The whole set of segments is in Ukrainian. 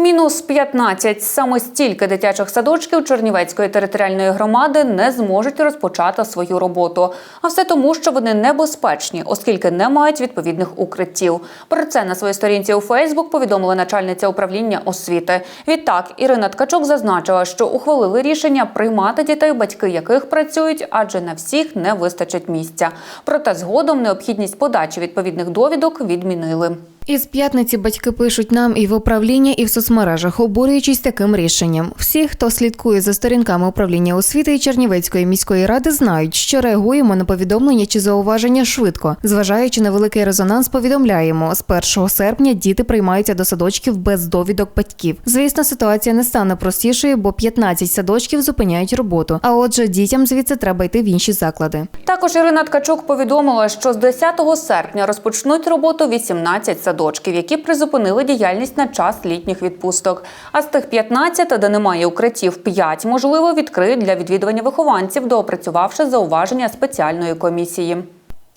Мінус 15. Саме стільки дитячих садочків Чернівецької територіальної громади не зможуть розпочати свою роботу. А все тому, що вони небезпечні, оскільки не мають відповідних укриттів. Про це на своїй сторінці у Фейсбук повідомила начальниця управління освіти. Відтак Ірина Ткачук зазначила, що ухвалили рішення приймати дітей, батьки яких працюють, адже на всіх не вистачить місця. Проте згодом необхідність подачі відповідних довідок відмінили. Із п'ятниці батьки пишуть нам і в управління, і в соцмережах, обурюючись таким рішенням. Всі, хто слідкує за сторінками управління освіти і Чернівецької міської ради, знають, що реагуємо на повідомлення чи зауваження швидко. Зважаючи на великий резонанс, повідомляємо, з 1 серпня діти приймаються до садочків без довідок батьків. Звісно, ситуація не стане простішою, бо 15 садочків зупиняють роботу. А отже, дітям звідси треба йти в інші заклади. Також Ірина Ткачук повідомила, що з 10 серпня розпочнуть роботу 18 садочків, які призупинили діяльність на час літніх відпусток. А з тих 15, де немає укриттів, 5, можливо, відкриють для відвідування вихованців, доопрацювавши зауваження спеціальної комісії.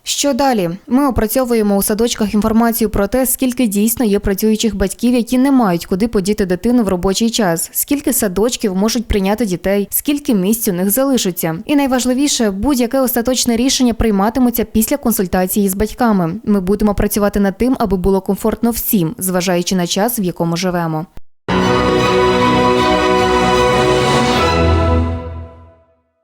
Що далі? Ми опрацьовуємо у садочках інформацію про те, скільки дійсно є працюючих батьків, які не мають куди подіти дитину в робочий час, скільки садочків можуть прийняти дітей, скільки місць у них залишиться. І найважливіше, будь-яке остаточне рішення прийматимуться після консультації з батьками. Ми будемо працювати над тим, аби було комфортно всім, зважаючи на час, в якому живемо.